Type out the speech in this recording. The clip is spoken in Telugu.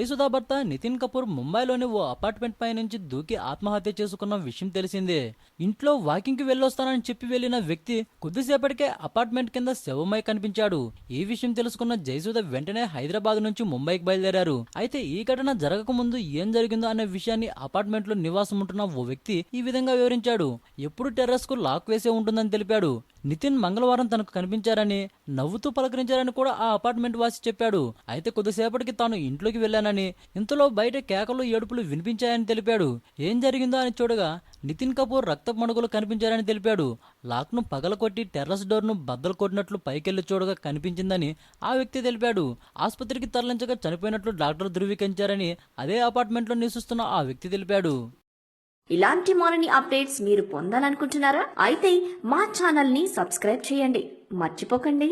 జయసుధా భర్త నితిన్ కపూర్ ముంబైలోని ఓ అపార్ట్మెంట్ పై నుంచి దూకి ఆత్మహత్య చేసుకున్న విషయం తెలిసిందే. ఇంట్లో వాకింగ్కి వెళ్ళొస్తానని చెప్పి వెళ్ళిన వ్యక్తి కొద్దిసేపటికే అపార్ట్మెంట్ కింద శవమై కనిపించాడు. ఈ విషయం తెలుసుకున్న జయసుధ వెంటనే హైదరాబాద్ నుంచి ముంబైకి బయలుదేరారు. అయితే ఈ ఘటన జరగక ముందు ఏం జరిగిందో అనే విషయాన్ని అపార్ట్మెంట్లో నివాసం ఉంటున్న ఓ వ్యక్తి ఈ విధంగా వివరించాడు. ఎప్పుడు టెర్రస్కు లాక్ వేసే ఉంటుందని తెలిపాడు. నితిన్ మంగళవారం తనకు కనిపించారని నవ్వుతూ పలకరించారని కూడా ఆ అపార్ట్మెంట్ వాసి చెప్పాడు. అయితే కొద్దిసేపటికి తాను ఇంట్లోకి వెళ్ళానని ఇంతలో బయట కేకలు ఏడుపులు వినిపించాయని తెలిపాడు. ఏం జరిగిందో అని చూడగా నితిన్ కపూర్ రక్త మణుగులు కనిపించారని తెలిపాడు. లాక్ను పగలకొట్టి టెర్రస్ డోర్ను బద్దలు కొట్టినట్లు పైకెళ్ళి చూడగా కనిపించిందని ఆ వ్యక్తి తెలిపాడు. ఆసుపత్రికి తరలించగా చనిపోయినట్లు డాక్టర్ ధృవీకరించారని అదే అపార్ట్మెంట్లో నివసిస్తున్న ఆ వ్యక్తి తెలిపాడు. ఇలాంటి మరిన్ని అప్డేట్స్ మీరు పొందాలనుకుంటున్నారా? అయితే మా ఛానల్ని సబ్స్క్రైబ్ చేయండి. మర్చిపోకండి.